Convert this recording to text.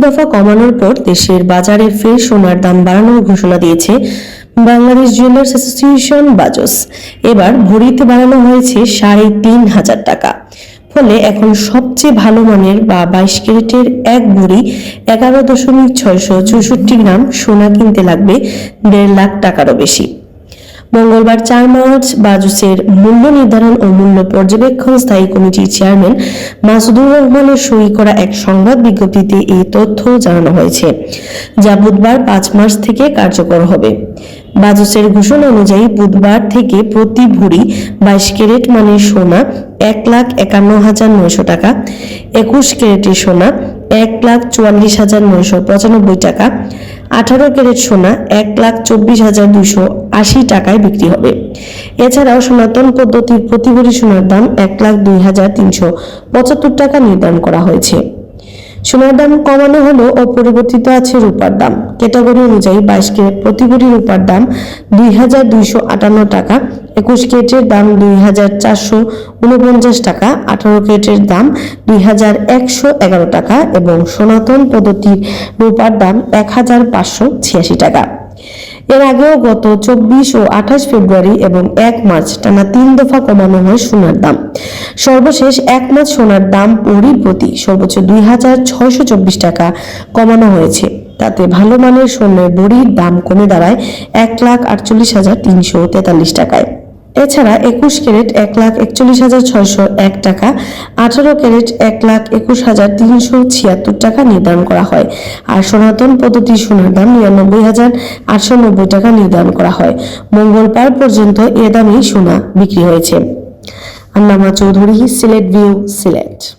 দফা কমানোর পর দেশের বাজারে ফের সোনার দাম বাড়ানোর ঘোষণা দিয়েছে বাংলাদেশ জুয়েলার্স অ্যাসোসিয়েশন বাজস এবার ভরিতে বাড়ানো হয়েছে সাড়ে তিন হাজার টাকা। ফলে এখন সবচেয়ে ভালো মানের বা বাইশ ক্যারেটের এক ভরি এগারো দশমিক ছয়শো চৌষট্টি গ্রাম সোনা কিনতে লাগবে দেড় লাখ টাকারও বেশি। মঙ্গলবার চার মার্চ বাজুসের মূল্য নির্ধারণ ও মূল্য পর্যবেক্ষণ স্থায়ী কমিটির চেয়ারম্যান মাসুদুর রহমানের সই করা এক সংবাদ বিজ্ঞপ্তিতে এই তথ্য জানানো হয়েছে, যা বুধবার পাঁচ মার্চ থেকে কার্যকর হবে। বাজুসের ঘোষণা অনুযায়ী বুধবার থেকে প্রতি ভরি বাইশ ক্যারেট মানের সোনা এক লাখ একান্ন হাজার নয়শো টাকা, একুশ ক্যারেটের সোনা এক লাখ চুয়াল্লিশ হাজার নয়শো পঁচানব্বই টাকা আঠারো ক্যারেট সোনা এক লাখ চব্বিশ হাজার দুশো আশি টাকায় বিক্রি হবে। এছাড়াও সনাতন পদ্ধতির প্রতি সোনার দাম এক লাখ দুই হাজার তিনশো পঁচাত্তর টাকা নির্ধারণ করা হয়েছে। সোনার দাম কমানো হল ও পরিবর্তিত আছে রূপার দাম। ক্যাটাগরি অনুযায়ী বাইশ ক্যারেট প্রতি ভরি রূপার দাম দুই হাজার দুইশো আটান্ন টাকা, একুশ কেটের দাম দুই হাজার চারশো উনপঞ্চাশ টাকা, আঠারো কেটের দাম দুই হাজার একশো এগারো টাকা এবং সনাতন পদ্ধতির রূপার দাম এক হাজার পাঁচশো ছিয়াশি টাকা। এর আগেও গত চব্বিশ ও আঠাশ ফেব্রুয়ারি এবং এক মার্চ টানা তিন দফা কমানো হয় সোনার দাম। সর্বশেষ এক মাস সোনার দাম পরি প্রতি সর্বোচ্চ দুই হাজার ছয়শো চব্বিশ টাকা কমানো হয়েছে। তাতে ভালো মানের স্বর্ণের বড়ির দাম কমে দাঁড়ায় এক লাখ আটচল্লিশ হাজার তিনশো তেতাল্লিশ টাকায়। এছাড়া একুশ ক্যারেট এক লাখ একচল্লিশ হাজার ছয়শো এক টাকা, আঠারো ক্যারেট এক লাখ একুশ হাজার তিনশো ছিয়াত্তর টাকা নির্ধারণ করা হয়। আর সনাতন পদ্ধতি সোনার দাম নিরানব্বই হাজার আটশো নব্বই টাকা নির্ধারণ করা হয়। মঙ্গলবার পর্যন্ত এ দামেই সোনা বিক্রি হয়েছে। আন্নামা চৌধুরী, সিলেট ভিউ, সিলেট।